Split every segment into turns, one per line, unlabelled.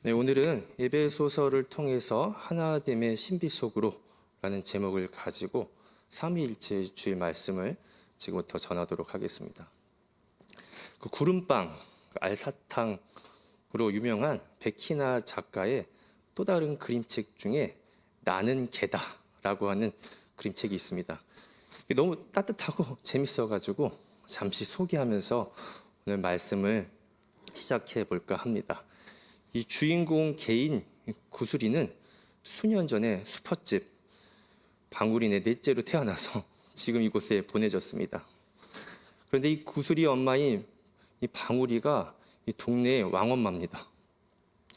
네, 오늘은 에베소서를 통해서 하나됨의 신비 속으로라는 제목을 가지고 삼위일체 주의 말씀을 지금부터 전하도록 하겠습니다. 그 구름빵, 그 알사탕으로 유명한 백희나 작가의 또 다른 그림책 중에 나는 개다라고 하는 그림책이 있습니다. 너무 따뜻하고 재밌어가지고 잠시 소개하면서 오늘 말씀을 시작해 볼까 합니다. 이 주인공 개인 구슬이는 수년 전에 수퍼집 방울인의 넷째로 태어나서 지금 이곳에 보내졌습니다. 그런데 이 구슬이 엄마인 이 방울이가 이 동네의 왕엄마입니다.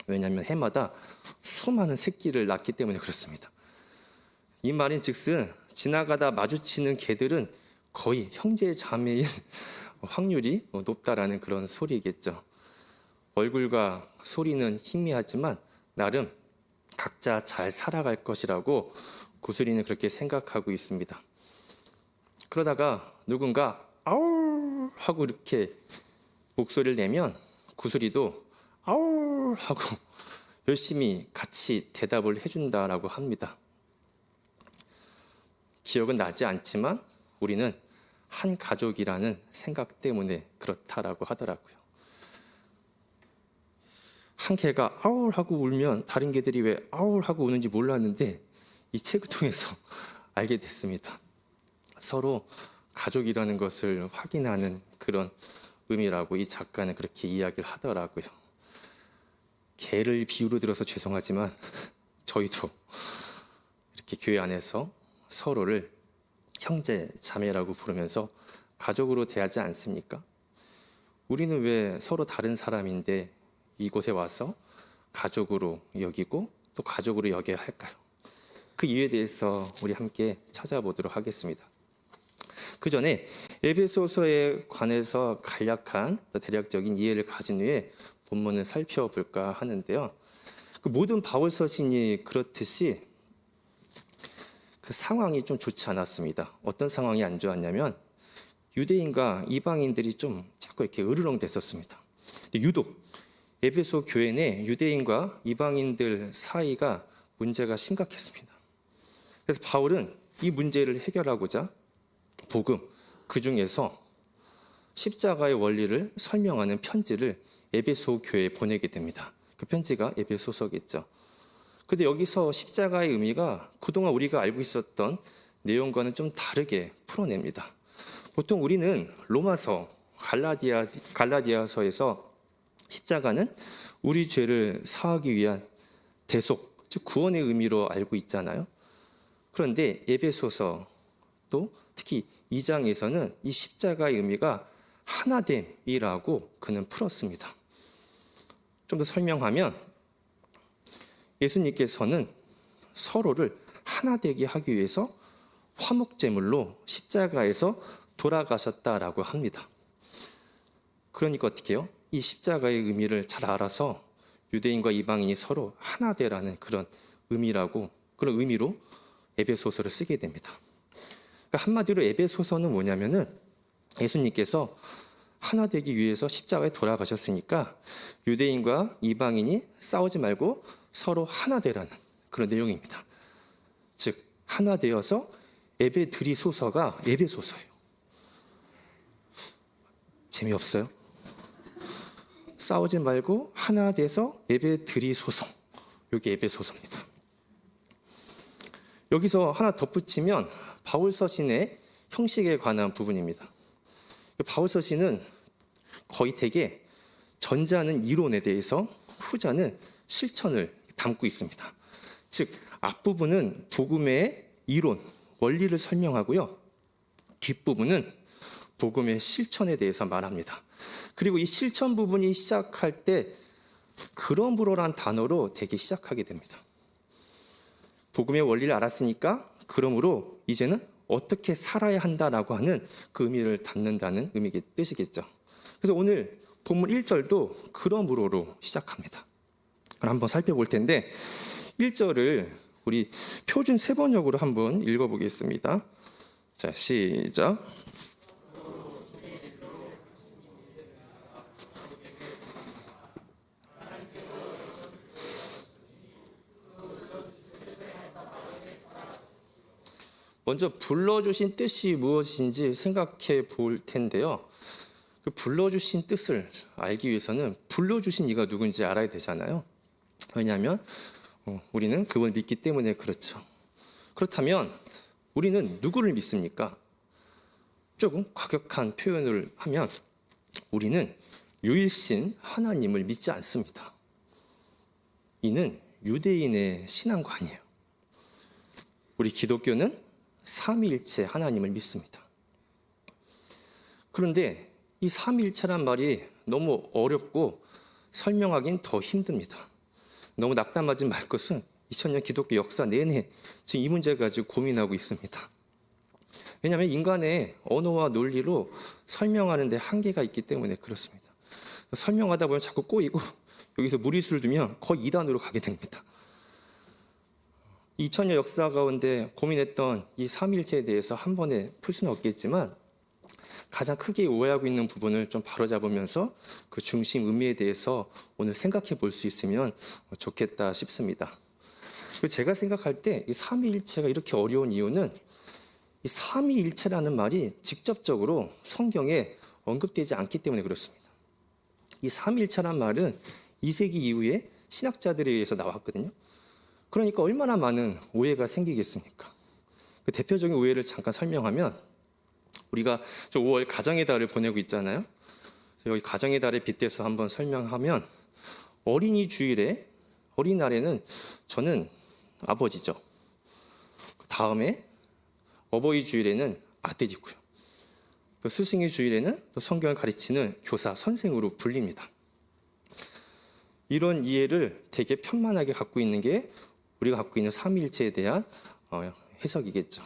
왜냐하면 해마다 수많은 새끼를 낳기 때문에 그렇습니다. 이 말인 즉슨 지나가다 마주치는 개들은 거의 형제 자매인 확률이 높다라는 그런 소리겠죠. 얼굴과 소리는 희미하지만 나름 각자 잘 살아갈 것이라고 구슬이는 그렇게 생각하고 있습니다. 그러다가 누군가 아울 하고 이렇게 목소리를 내면 구슬이도 아울 하고 열심히 같이 대답을 해준다라고 합니다. 기억은 나지 않지만 우리는 한 가족이라는 생각 때문에 그렇다라고 하더라고요. 한 개가 아울 하고 울면 다른 개들이 왜 아울 하고 우는지 몰랐는데 이 책을 통해서 알게 됐습니다. 서로 가족이라는 것을 확인하는 그런 의미라고 이 작가는 그렇게 이야기를 하더라고요. 개를 비유로 들어서 죄송하지만 저희도 이렇게 교회 안에서 서로를 형제, 자매라고 부르면서 가족으로 대하지 않습니까? 우리는 왜 서로 다른 사람인데 이곳에 와서 가족으로 여기고 또 가족으로 여겨야 할까요? 그 이유에 대해서 우리 함께 찾아보도록 하겠습니다. 그 전에 에베소서에 관해서 간략한 대략적인 이해를 가진 후에 본문을 살펴볼까 하는데요. 그 모든 바울 서신이 그렇듯이 그 상황이 좀 좋지 않았습니다. 어떤 상황이 안 좋았냐면 유대인과 이방인들이 좀 자꾸 이렇게 으르렁 됐었습니다. 유독 에베소 교회 내 유대인과 이방인들 사이가 문제가 심각했습니다. 그래서 바울은 이 문제를 해결하고자 복음 그 중에서 십자가의 원리를 설명하는 편지를 에베소 교회에 보내게 됩니다. 그 편지가 에베소서겠죠. 근데 여기서 십자가의 의미가 그동안 우리가 알고 있었던 내용과는 좀 다르게 풀어냅니다. 보통 우리는 로마서, 갈라디아, 갈라디아서에서 십자가는 우리 죄를 사하기 위한 대속, 즉 구원의 의미로 알고 있잖아요. 그런데 에베소서 또 특히 2장에서는 이 십자가의 의미가 하나됨이라고 그는 풀었습니다. 좀 더 설명하면 예수님께서는 서로를 하나 되게 하기 위해서 화목제물로 십자가에서 돌아가셨다라고 합니다. 그러니까 어떻게 해요? 이 십자가의 의미를 잘 알아서 유대인과 이방인이 서로 하나 되라는 그런 의미라고 그런 의미로 에베소서를 쓰게 됩니다. 그러니까 한마디로 에베소서는 뭐냐면은 예수님께서 하나 되기 위해서 십자가에 돌아가셨으니까 유대인과 이방인이 싸우지 말고 서로 하나 되라는 그런 내용입니다. 즉 하나 되어서 예배 드리소서가 예배소서예요. 재미없어요? 싸우지 말고 하나 돼서 예배 드리소서. 여기 예배 소서입니다. 여기서 하나 덧붙이면 바울 서신의 형식에 관한 부분입니다. 바울 서신은 거의 대개 전자는 이론에 대해서 후자는 실천을 담고 있습니다. 즉 앞부분은 복음의 이론, 원리를 설명하고요. 뒷부분은 복음의 실천에 대해서 말합니다. 그리고 이 실천 부분이 시작할 때 그러므로란 단어로 되게 시작하게 됩니다. 복음의 원리를 알았으니까 그러므로 이제는 어떻게 살아야 한다라고 하는 그 의미를 담는다는 의미의 뜻이겠죠. 그래서 오늘 본문 1절도 그러므로로 시작합니다. 한번 살펴볼 텐데 1절을 우리 표준 세 번역으로 한번 읽어보겠습니다. 자, 시작. 먼저 불러주신 뜻이 무엇인지 생각해 볼 텐데요. 그 불러주신 뜻을 알기 위해서는 불러주신 이가 누군지 알아야 되잖아요. 왜냐하면 어, 우리는 그걸 믿기 때문에 그렇죠. 그렇다면 우리는 누구를 믿습니까? 조금 과격한 표현을 하면 우리는 유일신 하나님을 믿지 않습니다. 이는 유대인의 신앙관이에요. 우리 기독교는 삼위일체 하나님을 믿습니다. 그런데 이 삼위일체란 말이 너무 어렵고 설명하기는 더 힘듭니다. 너무 낙담하지 말 것은 2000년 기독교 역사 내내 지금 이 문제 가지고 고민하고 있습니다. 왜냐하면 인간의 언어와 논리로 설명하는 데 한계가 있기 때문에 그렇습니다. 설명하다 보면 자꾸 꼬이고 여기서 무리수를 두면 거의 이단으로 가게 됩니다. 2000년 역사 가운데 고민했던 이 삼일체에 대해서 한 번에 풀 수는 없겠지만 가장 크게 오해하고 있는 부분을 좀 바로잡으면서 그 중심 의미에 대해서 오늘 생각해 볼 수 있으면 좋겠다 싶습니다. 제가 생각할 때 이 삼위일체가 이렇게 어려운 이유는 이 삼위일체라는 말이 직접적으로 성경에 언급되지 않기 때문에 그렇습니다. 이 삼위일체란 말은 2세기 이후에 신학자들에 의해서 나왔거든요. 그러니까 얼마나 많은 오해가 생기겠습니까? 그 대표적인 오해를 잠깐 설명하면 우리가 저 5월 가정의 달을 보내고 있잖아요. 여기 가정의 달에 빗대서 한번 설명하면 어린이 주일에 어린날에는 저는 아버지죠. 그 다음에 어버이 주일에는 아들이고요. 또 스승의 주일에는 또 성경을 가르치는 교사, 선생으로 불립니다. 이런 이해를 되게 편만하게 갖고 있는 게 우리가 갖고 있는 삼위일체에 대한 어, 해석이겠죠.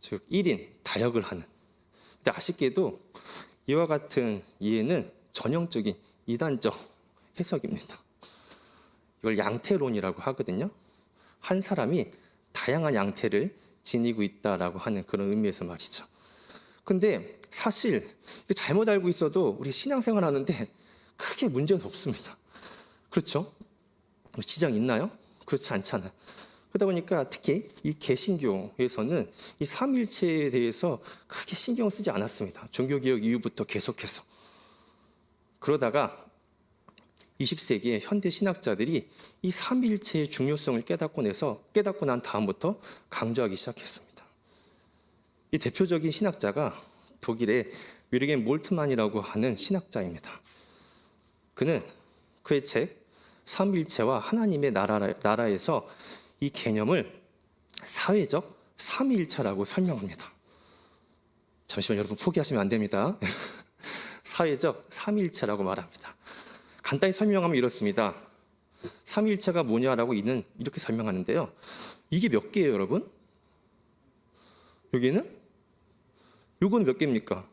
즉 1인 다역을 하는. 근데 아쉽게도 이와 같은 이해는 전형적인 이단적 해석입니다. 이걸 양태론이라고 하거든요. 한 사람이 다양한 양태를 지니고 있다라고 하는 그런 의미에서 말이죠. 근데 사실 잘못 알고 있어도 우리 신앙생활 하는데 크게 문제는 없습니다. 그렇죠? 지장 있나요? 그렇지 않잖아요. 그러다 보니까 특히 이 개신교에서는 이 삼일체에 대해서 크게 신경 쓰지 않았습니다. 종교개혁 이후부터 계속해서. 그러다가 20세기의 현대 신학자들이 이 삼일체의 중요성을 깨닫고 내서 깨닫고 난 다음부터 강조하기 시작했습니다. 이 대표적인 신학자가 독일의 위르겐 몰트만이라고 하는 신학자입니다. 그는 그의 책 삼일체와 하나님의 나라, 나라에서 이 개념을 사회적 삼위일체라고 설명합니다. 잠시만 여러분 포기하시면 안 됩니다. 사회적 삼위일체라고 말합니다. 간단히 설명하면 이렇습니다. 삼위일체가 뭐냐라고 이는 이렇게 설명하는데요. 이게 몇 개예요, 여러분? 여기는? 요건 몇 개입니까?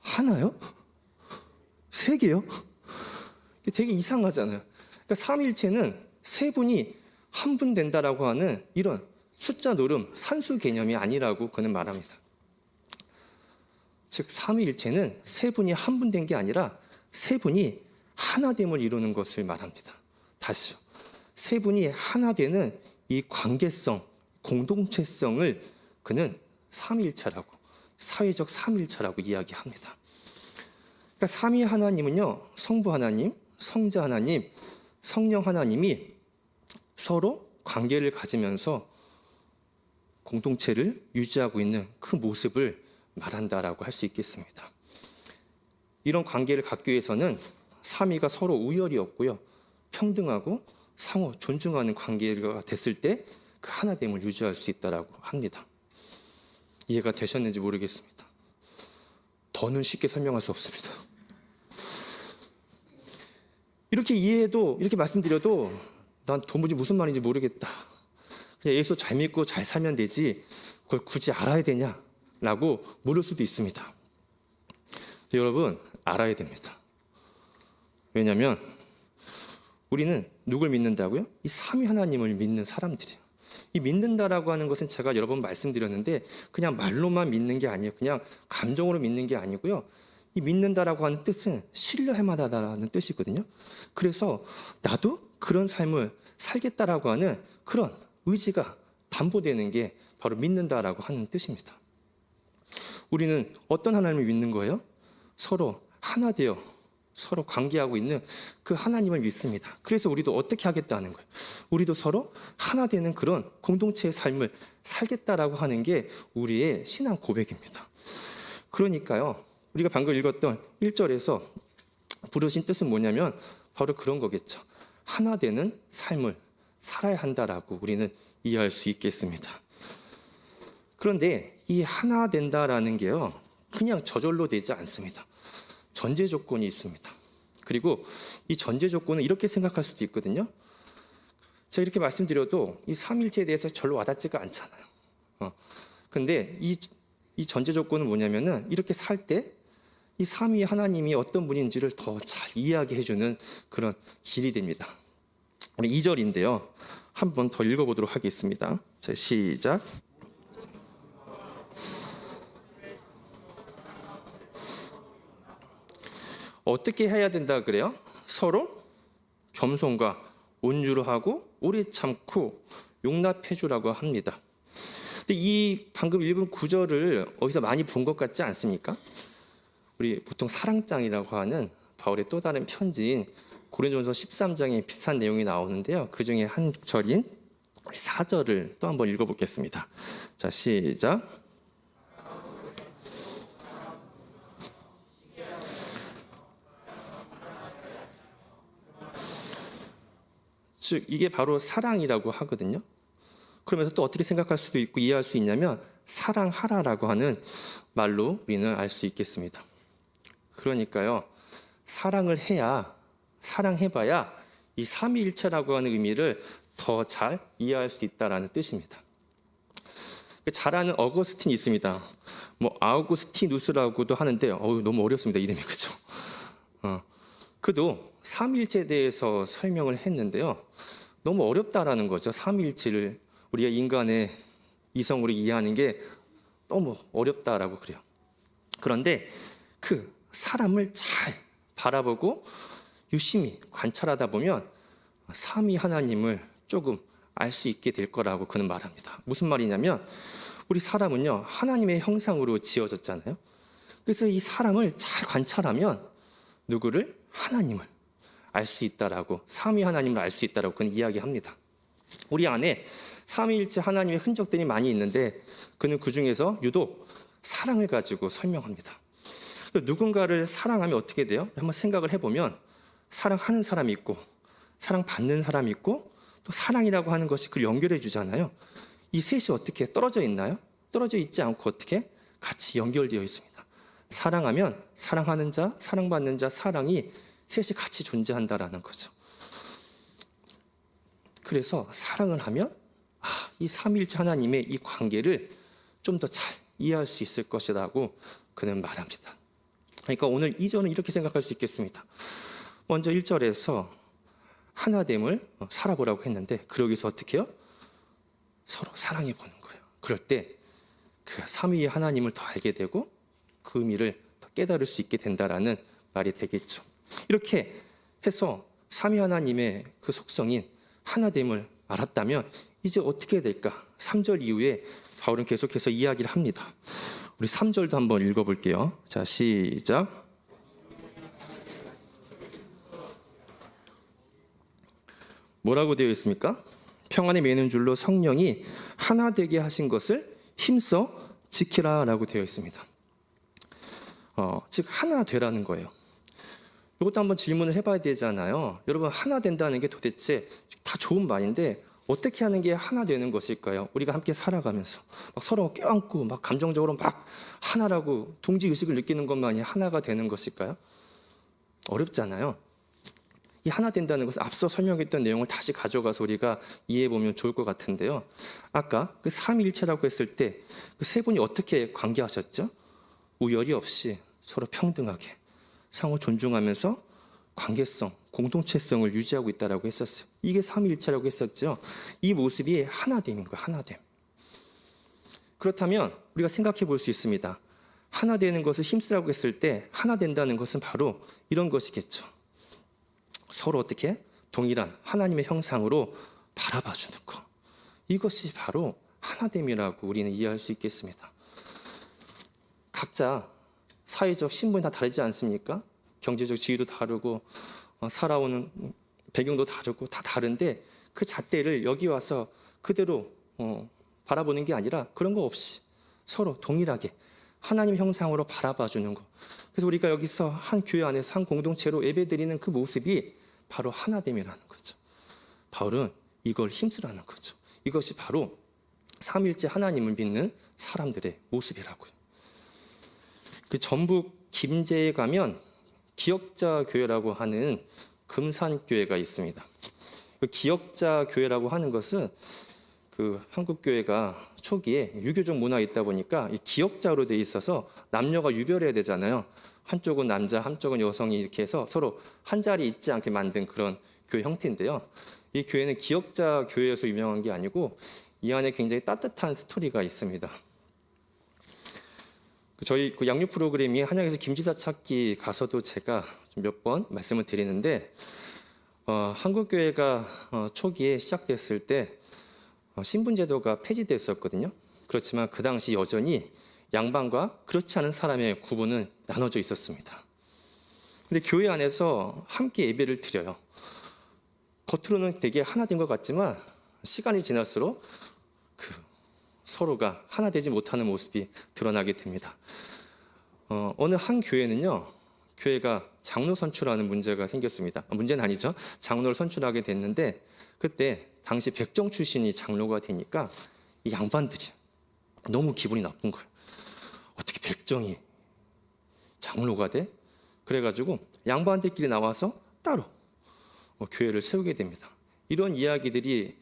하나요? 세 개요? 되게 이상하잖아요. 그러니까 삼일체는 세 분이 한 분 된다라고 하는 이런 숫자 노름, 산수 개념이 아니라고 그는 말합니다. 즉 삼위일체는 세 분이 한 분 된 게 아니라 세 분이 하나됨을 이루는 것을 말합니다. 다시요. 세 분이 하나 되는 이 관계성, 공동체성을 그는 삼위일체라고 사회적 삼위일체라고 이야기합니다. 그러니까 삼위 하나님은요. 성부 하나님, 성자 하나님, 성령 하나님이 서로 관계를 가지면서 공동체를 유지하고 있는 그 모습을 말한다라고 할 수 있겠습니다. 이런 관계를 갖기 위해서는 삼위가 서로 우열이 없고요. 평등하고 상호 존중하는 관계가 됐을 때 그 하나됨을 유지할 수 있다라고 합니다. 이해가 되셨는지 모르겠습니다. 더는 쉽게 설명할 수 없습니다. 이렇게 이해해도 이렇게 말씀드려도 난 도무지 무슨 말인지 모르겠다. 그냥 예수 잘 믿고 잘 살면 되지 그걸 굳이 알아야 되냐라고 물을 수도 있습니다. 여러분 알아야 됩니다. 왜냐하면 우리는 누굴 믿는다고요? 이 삼위 하나님을 믿는 사람들이에요. 이 믿는다라고 하는 것은 제가 여러 번 말씀드렸는데 그냥 말로만 믿는 게 아니에요. 그냥 감정으로 믿는 게 아니고요. 이 믿는다라고 하는 뜻은 신뢰할 만하다라는 뜻이거든요. 그래서 나도 그런 삶을 살겠다라고 하는 그런 의지가 담보되는 게 바로 믿는다라고 하는 뜻입니다. 우리는 어떤 하나님을 믿는 거예요? 서로 하나 되어 서로 관계하고 있는 그 하나님을 믿습니다. 그래서 우리도 어떻게 하겠다는 거예요. 우리도 서로 하나 되는 그런 공동체의 삶을 살겠다라고 하는 게 우리의 신앙 고백입니다. 그러니까요. 우리가 방금 읽었던 1절에서 부르신 뜻은 뭐냐면 바로 그런 거겠죠. 하나 되는 삶을 살아야 한다라고 우리는 이해할 수 있겠습니다. 그런데 이 하나 된다라는 게요. 그냥 저절로 되지 않습니다. 전제 조건이 있습니다. 그리고 이 전제 조건은 이렇게 생각할 수도 있거든요. 제가 이렇게 말씀드려도 이 삼일체에 대해서 별로 와닿지가 않잖아요. 어. 근데 이, 이 전제 조건은 뭐냐면은 이렇게 살 때 이 삼위 하나님이 어떤 분인지를 더 잘 이해하게 해주는 그런 길이 됩니다. 우리 2절인데요. 한번 더 읽어보도록 하겠습니다. 자, 시작. 어떻게 해야 된다 그래요? 서로 겸손과 온유로 하고 오래 참고 용납해 주라고 합니다. 근데 이 방금 읽은 구절을 어디서 많이 본 것 같지 않습니까? 우리 보통 사랑장이라고 하는 바울의 또 다른 편지인 고린도전서 13장에 비슷한 내용이 나오는데요. 그 중에 한 절인 4절을 또 한번 읽어보겠습니다. 자, 시작. 즉 이게 바로 사랑이라고 하거든요. 그러면서 또 어떻게 생각할 수도 있고 이해할 수 있냐면 사랑하라라고 하는 말로 우리는 알 수 있겠습니다. 그러니까요. 사랑을 해야 사랑해봐야 이 삼위일체라고 하는 의미를 더 잘 이해할 수 있다라는 뜻입니다. 그잘 아는 어거스틴이 있습니다. 뭐 아우구스티누스라고도 하는데 어우 너무 어렵습니다 이름이 그죠? 어, 그도 삼일체에 대해서 설명을 했는데요. 너무 어렵다라는 거죠. 삼일체를 우리가 인간의 이성으로 이해하는 게 너무 어렵다라고 그래요. 그런데 그 사람을 잘 바라보고 유심히 관찰하다 보면 삼위 하나님을 조금 알 수 있게 될 거라고 그는 말합니다. 무슨 말이냐면 우리 사람은요 하나님의 형상으로 지어졌잖아요. 그래서 이 사람을 잘 관찰하면 누구를 하나님을 알 수 있다라고 삼위 하나님을 알 수 있다라고 그는 이야기합니다. 우리 안에 삼위일체 하나님의 흔적들이 많이 있는데 그는 그 중에서 유독 사랑을 가지고 설명합니다. 누군가를 사랑하면 어떻게 돼요? 한번 생각을 해보면 사랑하는 사람이 있고 사랑받는 사람이 있고 또 사랑이라고 하는 것이 그를 연결해 주잖아요. 이 셋이 어떻게 떨어져 있나요? 떨어져 있지 않고 어떻게 같이 연결되어 있습니다. 사랑하면 사랑하는 자, 사랑받는 자, 사랑이 셋이 같이 존재한다라는 거죠. 그래서 사랑을 하면 아, 이 삼일체 하나님의 이 관계를 좀 더 잘 이해할 수 있을 것이라고 그는 말합니다. 그러니까 오늘 이절은 이렇게 생각할 수 있겠습니다. 먼저 1절에서 하나됨을 살아보라고 했는데 그러기서 어떻게 해요? 서로 사랑해 보는 거예요. 그럴 때 그 삼위의 하나님을 더 알게 되고 그 의미를 더 깨달을 수 있게 된다라는 말이 되겠죠. 이렇게 해서 삼위 하나님의 그 속성인 하나됨을 알았다면 이제 어떻게 될까? 3절 이후에 바울은 계속해서 이야기를 합니다. 우리 3절도 한번 읽어볼게요. 자, 시작. 뭐라고 되어 있습니까? 평안에 매는 줄로 성령이 하나 되게 하신 것을 힘써 지키라라고 되어 있습니다. 어, 즉 하나 되라는 거예요. 이것도 한번 질문을 해봐야 되잖아요. 여러분 하나 된다는 게 도대체 다 좋은 말인데 어떻게 하는 게 하나 되는 것일까요? 우리가 함께 살아가면서 막 서로 껴안고 막 감정적으로 막 하나라고 동지 의식을 느끼는 것만이 하나가 되는 것일까요? 어렵잖아요. 이 하나 된다는 것은 앞서 설명했던 내용을 다시 가져가서 우리가 이해해 보면 좋을 것 같은데요. 아까 그 삼일체라고 했을 때 그 세 분이 어떻게 관계하셨죠? 우열이 없이 서로 평등하게 상호 존중하면서 관계성, 공동체성을 유지하고 있다라고 했었어요. 이게 삼위일체라고 했었죠. 이 모습이 하나됨인 거예요. 하나됨. 그렇다면 우리가 생각해 볼 수 있습니다. 하나 되는 것을 힘쓰라고 했을 때 하나 된다는 것은 바로 이런 것이겠죠. 서로 어떻게 동일한 하나님의 형상으로 바라봐 주는 것. 이것이 바로 하나됨이라고 우리는 이해할 수 있겠습니다. 각자 사회적 신분이 다 다르지 않습니까? 경제적 지위도 다르고 어, 살아오는 배경도 다르고 다 다른데 그 잣대를 여기 와서 그대로 어, 바라보는 게 아니라 그런 거 없이 서로 동일하게 하나님 형상으로 바라봐 주는 거. 그래서 우리가 여기서 한 교회 안에서 한 공동체로 예배 드리는 그 모습이 바로 하나됨이라는 거죠. 바울은 이걸 힘쓰라는 거죠. 이것이 바로 삼일째 하나님을 믿는 사람들의 모습이라고요. 그 전북 김제에 가면 기억자 교회라고 하는 금산 교회가 있습니다. 그 기억자 교회라고 하는 것은 그 한국 교회가 초기에 유교적 문화에 있다 보니까 이 기억자로 돼 있어서 남녀가 유별해야 되잖아요. 한쪽은 남자, 한쪽은 여성이 이렇게 해서 서로 한 자리 있지 않게 만든 그런 교회 형태인데요. 이 교회는 기억자 교회에서 유명한 게 아니고 이 안에 굉장히 따뜻한 스토리가 있습니다. 그 저희 그 양육 프로그램이 한양에서 김지사 찾기 가서도 제가 몇 번 말씀을 드리는데 어, 한국 교회가 어, 초기에 시작됐을 때 어, 신분제도가 폐지됐었거든요. 그렇지만 그 당시 여전히 양반과 그렇지 않은 사람의 구분은 나눠져 있었습니다. 근데 교회 안에서 함께 예배를 드려요. 겉으로는 되게 하나 된 것 같지만 시간이 지날수록 그 서로가 하나 되지 못하는 모습이 드러나게 됩니다. 어, 어느 한 교회는요, 교회가 장로 선출하는 문제가 생겼습니다. 아, 문제는 아니죠. 장로를 선출하게 됐는데 그때 당시 백정 출신이 장로가 되니까 이 양반들이 너무 기분이 나쁜 거예요. 어떻게 백정이 장로가 돼? 그래가지고 양반들끼리 나와서 따로 어, 교회를 세우게 됩니다. 이런 이야기들이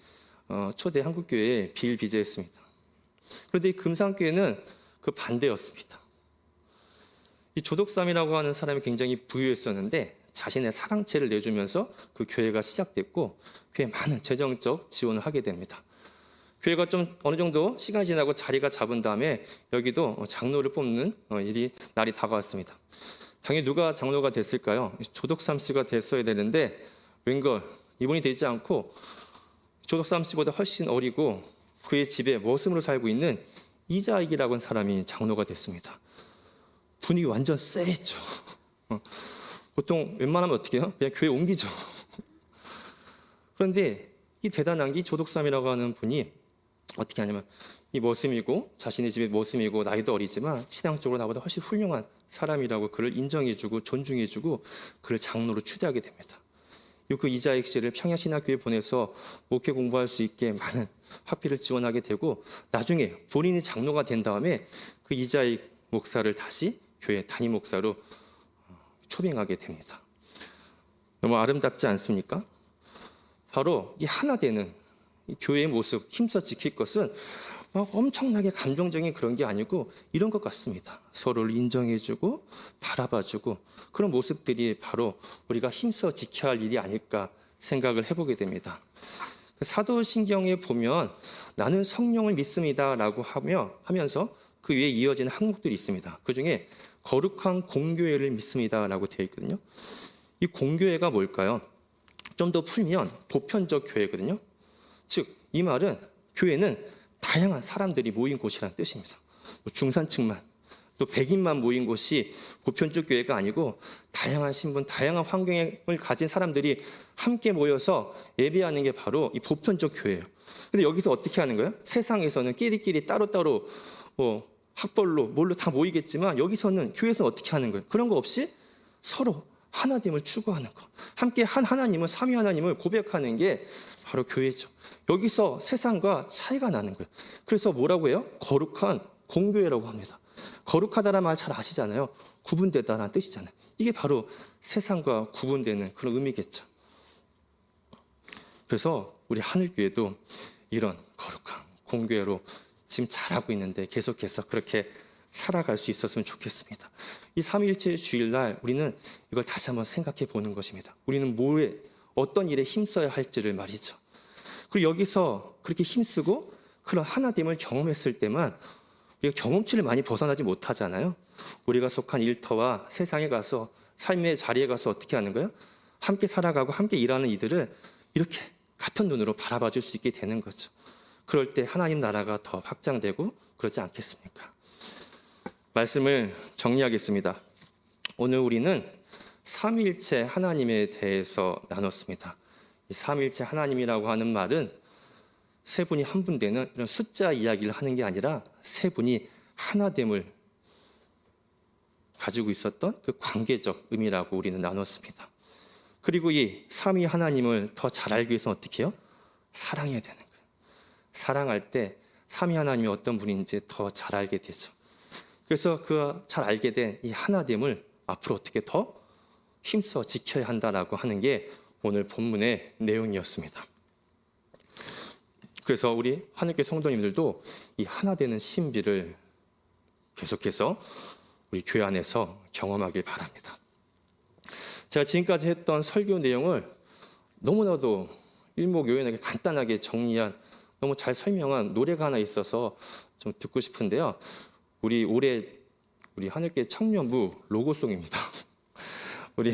어, 초대 한국 교회에 비일비재했습니다. 그런데 이 금산교회는 그 반대였습니다. 이 조덕삼이라고 하는 사람이 굉장히 부유했었는데 자신의 사랑채를 내주면서 그 교회가 시작됐고 교회에 많은 재정적 지원을 하게 됩니다. 교회가 좀 어느 정도 시간이 지나고 자리가 잡은 다음에 여기도 장로를 뽑는 어, 일이 날이 다가왔습니다. 당연히 누가 장로가 됐을까요? 조덕삼 씨가 됐어야 되는데 웬걸 이분이 되지 않고 조덕삼 씨보다 훨씬 어리고 그의 집에 머슴으로 살고 있는 이자익이라고 하는 사람이 장로가 됐습니다. 분위기 완전 쎄했죠. 어, 보통 웬만하면 어떻게 해요? 그냥 교회 옮기죠. 그런데 이 대단한 게이 조덕삼이라고 하는 분이 어떻게 하냐면 이 머슴이고 자신의 집에 머슴이고 나이도 어리지만 신앙적으로 나보다 훨씬 훌륭한 사람이라고 그를 인정해주고 존중해주고 그를 장로로 추대하게 됩니다. 그 이자익 씨를 평양신학교에 보내서 목회 공부할 수 있게 많은 학비를 지원하게 되고 나중에 본인이 장로가 된 다음에 그 이자익 목사를 다시 교회 담임 목사로 어, 초빙하게 됩니다. 너무 아름답지 않습니까? 바로 이 하나 되는 이 교회의 모습 힘써 지킬 것은 막 엄청나게 감정적인 그런 게 아니고 이런 것 같습니다. 서로를 인정해주고 바라봐주고 그런 모습들이 바로 우리가 힘써 지켜야 할 일이 아닐까 생각을 해보게 됩니다. 그 사도신경에 보면 나는 성령을 믿습니다라고 하며 하면서 그 위에 이어지는 항목들이 있습니다. 그 중에 거룩한 공교회를 믿습니다라고 되어 있거든요. 이 공교회가 뭘까요? 좀 더 풀면 보편적 교회거든요. 즉, 이 말은 교회는 다양한 사람들이 모인 곳이라는 뜻입니다. 뭐 중산층만, 또 백인만 모인 곳이 보편적 교회가 아니고 다양한 신분, 다양한 환경을 가진 사람들이 함께 모여서 예배하는 게 바로 이 보편적 교회예요. 근데 여기서 어떻게 하는 거예요? 세상에서는 끼리끼리 따로따로 뭐 학벌로 뭘로 다 모이겠지만 여기서는 교회에서 어떻게 하는 거예요? 그런 거 없이 서로 하나님을 추구하는 것. 함께 한 하나님을 삼위 하나님을 고백하는 게 바로 교회죠. 여기서 세상과 차이가 나는 거예요. 그래서 뭐라고 해요? 거룩한 공교회라고 합니다. 거룩하다는 말 잘 아시잖아요. 구분되다라는 뜻이잖아요. 이게 바로 세상과 구분되는 그런 의미겠죠. 그래서 우리 하늘교회도 이런 거룩한 공교회로 지금 잘하고 있는데 계속해서 그렇게 살아갈 수 있었으면 좋겠습니다. 이 삼일체 주일날 우리는 이걸 다시 한번 생각해 보는 것입니다. 우리는 뭐에 어떤 일에 힘써야 할지를 말이죠. 그리고 여기서 그렇게 힘쓰고 그런 하나됨을 경험했을 때만 우리가 경험치를 많이 벗어나지 못하잖아요. 우리가 속한 일터와 세상에 가서 삶의 자리에 가서 어떻게 하는 거예요? 함께 살아가고 함께 일하는 이들을 이렇게 같은 눈으로 바라봐 줄 수 있게 되는 거죠. 그럴 때 하나님 나라가 더 확장되고 그렇지 않겠습니까? 말씀을 정리하겠습니다. 오늘 우리는 삼위일체 하나님에 대해서 나눴습니다. 이 삼위일체 하나님이라고 하는 말은 세 분이 한 분 되는 이런 숫자 이야기를 하는 게 아니라 세 분이 하나됨을 가지고 있었던 그 관계적 의미라고 우리는 나눴습니다. 그리고 이 삼위 하나님을 더 잘 알기 위해서 어떻게 해요? 사랑해야 되는 거예요. 사랑할 때 삼위 하나님이 어떤 분인지 더 잘 알게 되죠. 그래서 그 잘 알게 된 이 하나됨을 앞으로 어떻게 더 힘써 지켜야 한다라고 하는 게 오늘 본문의 내용이었습니다. 그래서 우리 하늘교 성도님들도 이 하나 되는 신비를 계속해서 우리 교회 안에서 경험하길 바랍니다. 제가 지금까지 했던 설교 내용을 너무나도 일목요연하게 간단하게 정리한 너무 잘 설명한 노래가 하나 있어서 좀 듣고 싶은데요. 우리 올해 우리 하늘교 청년부 로고송입니다. 우리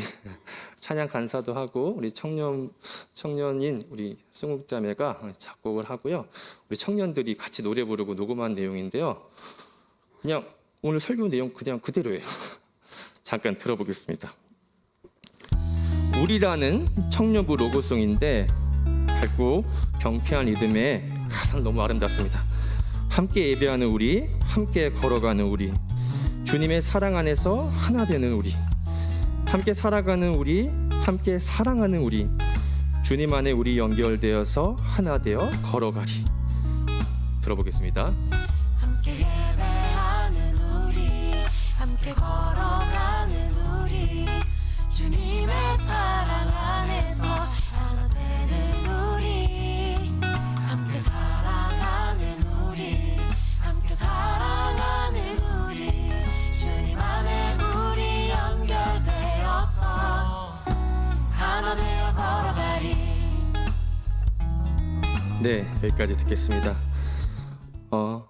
찬양 간사도 하고 우리 청년 청년인 우리 승욱자매가 작곡을 하고요. 우리 청년들이 같이 노래 부르고 녹음한 내용인데요. 그냥 오늘 설교 내용 그냥 그대로예요. 잠깐 들어보겠습니다. 우리라는 청년부 로고송인데 밝고 경쾌한 리듬에 가사는 너무 아름답습니다. 함께 예배하는 우리, 함께 걸어가는 우리, 주님의 사랑 안에서 하나 되는 우리, 함께 살아가는 우리, 함께 사랑하는 우리, 주님 안에 우리 연결되어서 하나 되어 걸어가리. 들어보겠습니다.
함께 예배하는 우리 함께 걸어
네, 여기까지 듣겠습니다. 어,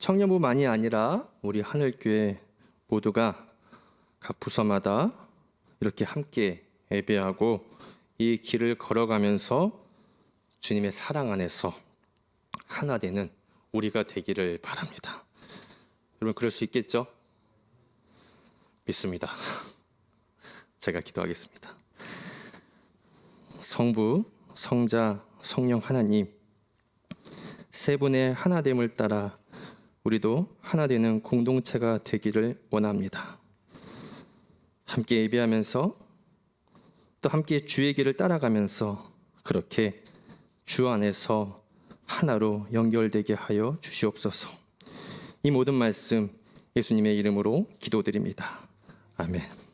청년부만이 아니라 우리 하늘교회 모두가 각 부서마다 이렇게 함께 예배하고 이 길을 걸어가면서 주님의 사랑 안에서 하나 되는 우리가 되기를 바랍니다. 여러분 그럴 수 있겠죠? 믿습니다. 제가 기도하겠습니다. 성부, 성자, 성령 하나님 세 분의 하나됨을 따라 우리도 하나 되는 공동체가 되기를 원합니다. 함께 예배하면서 또 함께 주의 길을 따라가면서 그렇게 주 안에서 하나로 연결되게 하여 주시옵소서. 이 모든 말씀 예수님의 이름으로 기도드립니다. 아멘.